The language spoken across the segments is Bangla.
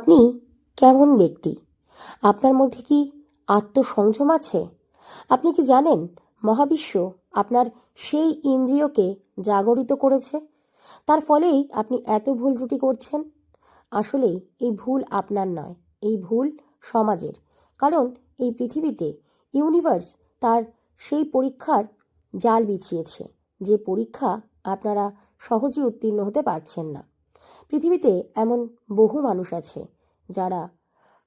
আপনি কেমন ব্যক্তি? আপনার মধ্যে কি আত্মসংযম আছে? আপনি কি জানেন মহাবিশ্ব আপনার সেই ইন্দ্রিয়কে জাগরিত করেছে? তার ফলেই আপনি এত ভুল ত্রুটি করছেন? আসলে এই ভুল আপনার নয়, এই ভুল সমাজের। কারণ এই পৃথিবীতে ইউনিভার্স তার সেই পরীক্ষার জাল বিছিয়েছে, যে পরীক্ষা আপনারা সহজেই উত্তীর্ণ হতে পারছেন না। পৃথিবীতে এমন বহু মানুষ আছে যারা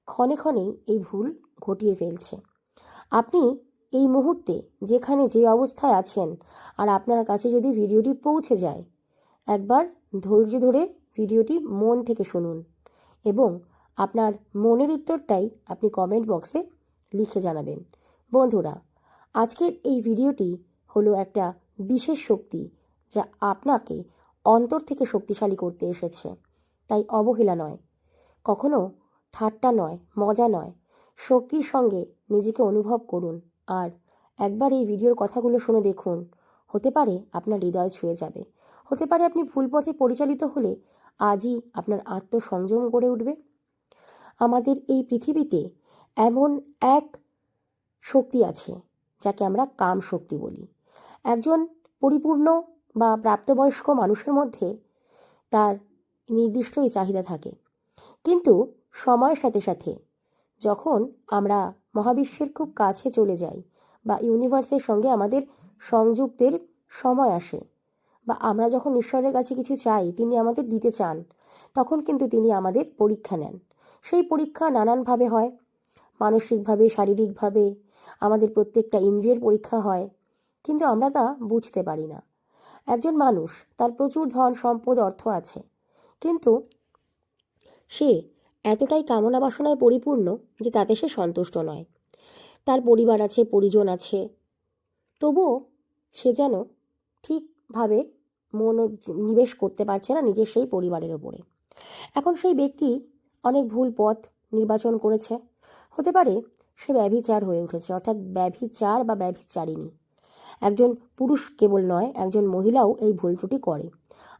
ক্ষণে ক্ষণেই এই ভুল ঘটিয়ে ফেলছে। আপনি এই মুহূর্তে যেখানে যে অবস্থায় আছেন আর আপনার কাছে যদি ভিডিওটি পৌঁছে যায়, একবার ধৈর্য ধরে ভিডিওটি মন থেকে শুনুন এবং আপনার মনের উত্তরটাই আপনি কমেন্ট বক্সে লিখে জানাবেন। বন্ধুরা, আজকের এই ভিডিওটি হলো একটা বিশেষ শক্তি যা আপনাকে অন্তর থেকে শক্তিশালী করতে এসেছে। তাই অবহেলা নয়। কখনো ঠাট্টা নয়, মজা নয়। শক্তির সঙ্গে নিজেকে অনুভব করুন। আর একবার এই ভিডিওর কথাগুলো শুনে দেখুন। হতে পারে আপনার হৃদয় ছুঁয়ে যাবে। হতে পারে আপনি ভুল পথে পরিচালিত হলে আজই আপনার আত্মসংযম গড়ে উঠবে। আমাদের এই পৃথিবীতে এমন এক শক্তি আছে, যাকে আমরা কাম শক্তি বলি। একজন পরিপূর্ণ বা প্রাপ্তবয়স্ক মানুষের মধ্যে তার নির্দিষ্ট এই চাহিদা থাকে। কিন্তু সময়ের সাথে সাথে যখন আমরা মহাবিশ্বের খুব কাছে চলে যাই বা ইউনিভার্সের সঙ্গে আমাদের সংযুক্তের সময় আসে বা আমরা যখন ঈশ্বরের কাছে কিছু চাই, তিনি আমাদের দিতে চান, তখন কিন্তু তিনি আমাদের পরীক্ষা নেন। সেই পরীক্ষা নানানভাবে হয়। মানসিকভাবে, শারীরিকভাবে আমাদের প্রত্যেকটা ইন্দ্রিয়ের পরীক্ষা হয়। কিন্তু আমরা তা বুঝতে পারি না। একজন মানুষ, তার প্রচুর ধন, সম্পদ, অর্থ আছে। কিন্তু সে এতটাই কামনা বাসনায় পরিপূর্ণ যে তাতে সে সন্তুষ্ট নয়। তার পরিবার আছে, পরিজন আছে। তবুও সে যেন ঠিকভাবে মন নিবেশ করতে পারছে না নিজের সেই পরিবারের ওপরে। এখন সেই ব্যক্তি অনেক ভুল পথ নির্বাচন করেছে। হতে পারে সে ব্যভিচার হয়ে উঠেছে, অর্থাৎ ব্যভিচার বা ব্যভিচারিণী। একজন পুরুষ কেবল নয়, একজন মহিলাও এই ভুল ত্রুটি করে।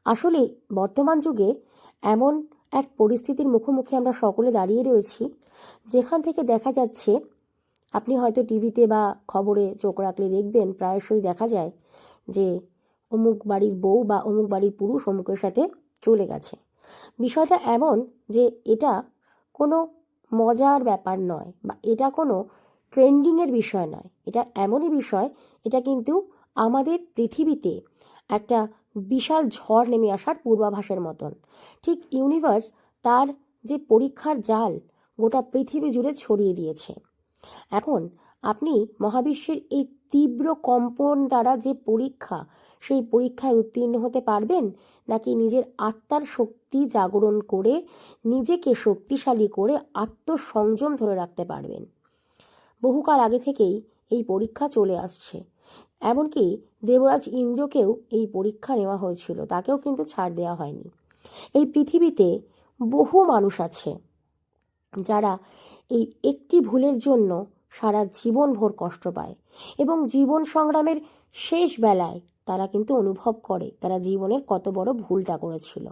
আসলে বর্তমান যুগে এমন এক পরিস্থিতির মুখোমুখি আমরা সকলে দাঁড়িয়ে রয়েছি, যেখান থেকে দেখা যাচ্ছে, আপনি হয়তো টিভিতে বা খবরে চোখ রাখলে দেখবেন, প্রায়শই দেখা যায় যে অমুক বাড়ির বউ বা অমুক বাড়ির পুরুষ অমুকের সাথে চলে গেছে। বিষয়টা এমন যে এটা কোনো মজার ব্যাপার নয় বা এটা কোনো ট্রেন্ডিংয়ের বিষয় নয়। এটা এমনই বিষয়, এটা কিন্তু আমাদের পৃথিবীতে একটা বিশাল ঝড় নেমে আসার পূর্বাভাসের মতন। ঠিক ইউনিভার্স তার যে পরীক্ষার জাল, গোটা পৃথিবী জুড়ে ছড়িয়ে দিয়েছে। এখন আপনি মহাবিশ্বের এই তীব্র কম্পন দ্বারা যে পরীক্ষা, সেই পরীক্ষায় উত্তীর্ণ হতে পারবেন, নাকি নিজের আত্মার শক্তি জাগরণ করে, নিজেকে শক্তিশালী করে আত্মসংযম ধরে রাখতে পারবেন? বহুকাল আগে থেকেই এই পরীক্ষা চলে আসছে। এমনকি দেবরাজ ইন্দ্রকেও এই পরীক্ষা নেওয়া হয়েছিল, তাকেও কিন্তু ছাড় দেওয়া হয়নি। এই পৃথিবীতে বহু মানুষ আছে যারা এই একটি ভুলের জন্য সারা জীবন ভোর কষ্ট পায় এবং জীবন সংগ্রামের শেষ বেলায় তারা কিন্তু অনুভব করে তারা জীবনের কত বড় ভুলটা করেছিল।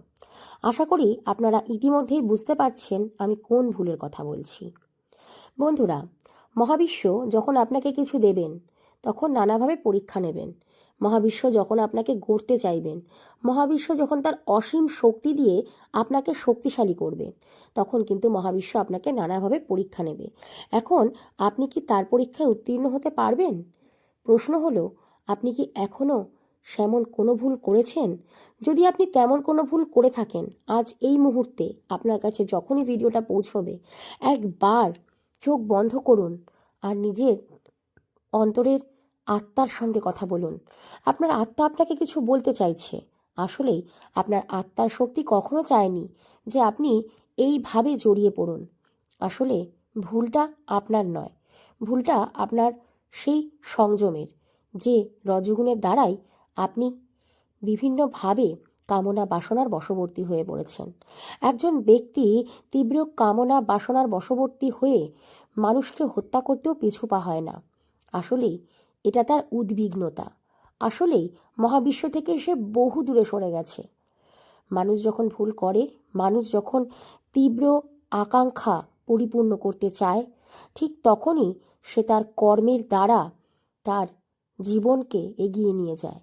আশা করি আপনারা ইতিমধ্যেই বুঝতে পারছেন আমি কোন ভুলের কথা বলছি। বন্ধুরা মহাবিশ্ব যখন আপনাকে কিছু দেবেন, তখন নানাভাবে পরীক্ষা নেবেন। মহাবিশ্ব যখন আপনাকে গড়তে চাইবেন, মহাবিশ্ব যখন তার অসীম শক্তি দিয়ে আপনাকে শক্তিশালী করবে, তখন কিন্তু মহাবিশ্ব আপনাকে নানাভাবে পরীক্ষা নেবে। এখন আপনি কি তার পরীক্ষায় উত্তীর্ণ হতে পারবেন? প্রশ্ন হলো, আপনি কি এখনও সেমন কোনো ভুল করেছেন? যদি আপনি তেমন কোনো ভুল করে থাকেন, আজ এই মুহূর্তে আপনার কাছে যখনই ভিডিওটা পৌঁছবে, একবার চোখ বন্ধ করুন আর নিজের অন্তরের আত্মার সঙ্গে কথা বলুন। আপনার আত্মা আপনাকে কিছু বলতে চাইছে। আসলেই আপনার আত্মার শক্তি কখনো চায়নি যে আপনি এইভাবে জড়িয়ে পড়ুন। আসলে ভুলটা আপনার নয়। ভুলটা আপনার সেই সংযমের, যে রজগুণের দ্বারাই আপনি বিভিন্নভাবে কামনা বাসনার বশবর্তী হয়ে পড়েছেন। একজন ব্যক্তি তীব্র কামনা বাসনার বশবর্তী হয়ে মানুষকে হত্যা করতেও পিছু পা হয় না। আসলেই এটা তার উদ্বিগ্নতা। আসলেই মহাবিশ্ব থেকে সে বহু দূরে সরে গেছে। মানুষ যখন ভুল করে, মানুষ যখন তীব্র আকাঙ্ক্ষা পরিপূর্ণ করতে চায়, ঠিক তখনই সে তার কর্মের দ্বারা তার জীবনকে এগিয়ে নিয়ে যায়।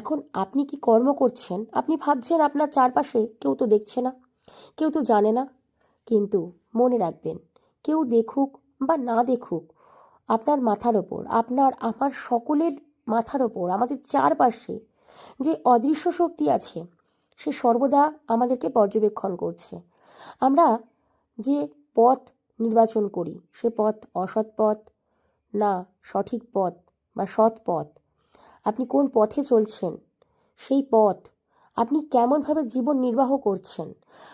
এখন আপনি কি কর্ম করছেন? আপনি ভাবছেন আপনার চারপাশে কেউ তো দেখছে না, কেউ তো জানে না। কিন্তু মনে রাখবেন, কেউ দেখুক বা না দেখুক, আপনার মাথার ওপর, আপনার, আমার সকলের মাথার ওপর, আমাদের চারপাশে যে অদৃশ্য শক্তি আছে, সে সর্বদা আমাদেরকে পর্যবেক্ষণ করছে। আমরা যে পথ নির্বাচন করি, সে পথ অসৎ পথ না সঠিক পথ বা সৎ পথ আপনি কোন পথে চলছেন? সেই পথ আপনি কেমনভাবে জীবন নির্বাহ করছেন?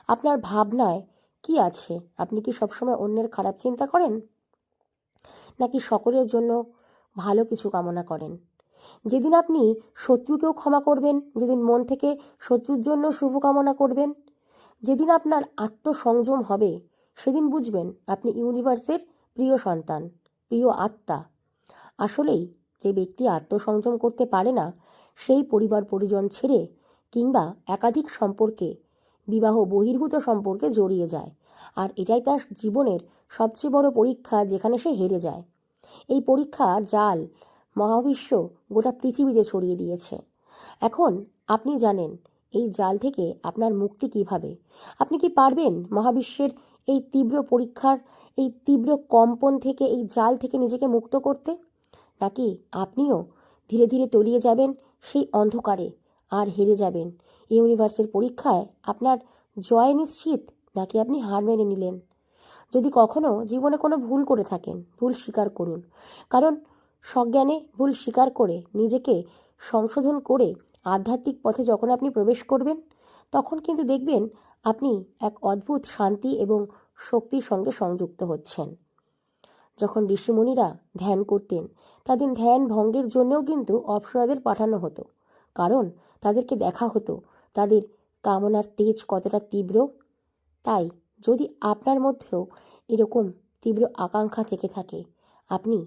আপনার ভাবনায় কি আছে? আপনি কি সবসময় অন্যের খারাপ চিন্তা করেন? নাকি সকলের জন্য ভালো কিছু কামনা করেন? যেদিন আপনি শত্রুকেও ক্ষমা করবেন, যেদিন মন থেকে শত্রুর জন্য শুভকামনা করবেন, যেদিন আপনার আত্মসংযম হবে, সেদিন বুঝবেন আপনি ইউনিভার্সের প্রিয় সন্তান, প্রিয় আত্মা। আসলেই যে ব্যক্তি আত্মসংযম করতে পারে না, সেই পরিবার পরিজন ছেড়ে কিংবা একাধিক সম্পর্কে, বিবাহ বহির্ভূত সম্পর্কে জড়িয়ে যায়। আর এটাই তার জীবনের সবচেয়ে বড় পরীক্ষা যেখানে সে হেরে যায়। এই পরীক্ষা জাল মহাবিশ্ব গোটা পৃথিবীতে ছড়িয়ে দিয়েছে। এখন আপনি জানেন এই জাল থেকে আপনার মুক্তি কীভাবে। আপনি কি পারবেন মহাবিশ্বের এই তীব্র পরীক্ষার, এই তীব্র কম্পন থেকে, এই জাল থেকে নিজেকে মুক্ত করতে? নাকি আপনিও? ধীরে ধীরে তলিয়ে যাবেন সেই অন্ধকারে আর হেরে যাবেন। ইউনিভার্সের পরীক্ষায় আপনার জয় নিশ্চিত নাকি আপনি হার মেনে নিলেন? যদি কখনো জীবনে কোনো ভুল করে থাকেন, ভুল স্বীকার করুন। কারণ সজ্ঞানে ভুল স্বীকার করে নিজেকে সংশোধন করে আধ্যাত্মিক পথে যখন আপনি প্রবেশ করবেন, তখন কিন্তু দেখবেন আপনি এক অদ্ভুত শান্তি এবং শক্তির সঙ্গে সংযুক্ত হচ্ছেন। যখন ঋষিমুনিরা ধ্যান করতেন, তাদের ধ্যান ভঙ্গের জন্যও কিন্তু অপ্সরাদের পাঠানো হতো। কারণ তাদেরকে দেখা হতো, তাদের কামনার তেজ কতটা তীব্র। তাই যদি আপনার মধ্যেও এরকম তীব্র আকাঙ্ক্ষা থেকে থাকে, আপনি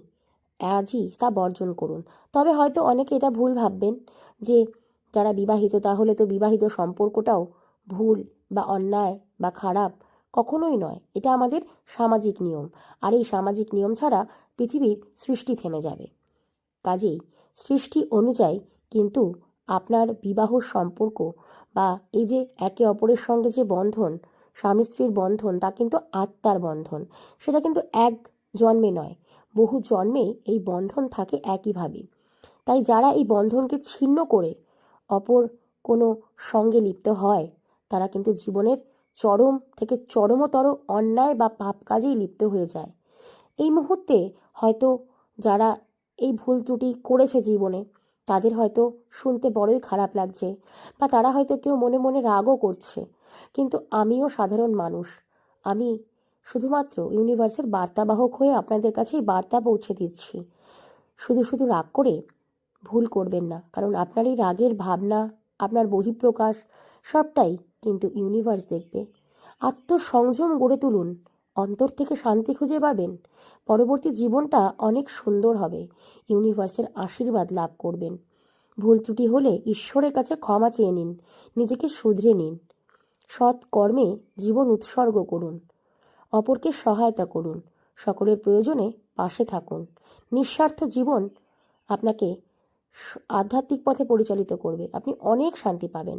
আজই তা বর্জন করুন। তবে হয়তো অনেকে এটা ভুল ভাববেন যে যারা বিবাহিত, তাহলে তো বিবাহিত সম্পর্কটাও ভুল বা অন্যায় বা খারাপ কখনোই নয়। এটা আমাদের সামাজিক নিয়ম। আর এই সামাজিক নিয়ম ছাড়া পৃথিবীর সৃষ্টি থেমে যাবে। কাজেই সৃষ্টি অনুযায়ী কিন্তু আপনার বিবাহ সম্পর্ক বা এই যে একে অপরের সঙ্গে যে বন্ধন, স্বামী স্ত্রীর বন্ধন, তা কিন্তু আত্মার বন্ধন। সেটা কিন্তু এক জন্মে নয়। বহু জন্মে এই বন্ধন থাকে একইভাবে। তাই যারা এই বন্ধনকে ছিন্ন করে অপর কোনো সঙ্গে লিপ্ত হয়, তারা কিন্তু জীবনের চরম থেকে চরমতর অন্যায় বা পাপ কাজেই লিপ্ত হয়ে যায়। এই মুহূর্তে হয়তো যারা এই ভুল ত্রুটি করেছে জীবনে, তাদের হয়তো শুনতে বড়ই খারাপ লাগছে বা তারা হয়তো কেউ মনে মনে রাগও করছে। কিন্তু আমিও সাধারণ মানুষ। আমি শুধুমাত্র ইউনিভার্সের বার্তাবাহক হয়ে আপনাদের কাছে এই বার্তা পৌঁছে দিচ্ছি। শুধু শুধু রাগ করে ভুল করবেন না, কারণ আপনার এই রাগের ভাবনা, আপনার বহিঃপ্রকাশ সবটাই কিন্তু ইউনিভার্স দেখবে। আত্মসংযম গড়ে তুলুন। অন্তর থেকে শান্তি খুঁজে পাবেন। পরবর্তী জীবনটা অনেক সুন্দর হবে। ইউনিভার্সের আশীর্বাদ লাভ করবেন। ভুল ত্রুটি হলে ঈশ্বরের কাছে ক্ষমা চেয়ে নিন। নিজেকে শুধরে নিন। সৎ কর্মে জীবন উৎসর্গ করুন। অপরকে সহায়তা করুন। সকলের প্রয়োজনে পাশে থাকুন। নিঃস্বার্থ জীবন আপনাকে আধ্যাত্মিক পথে পরিচালিত করবে। আপনি অনেক শান্তি পাবেন।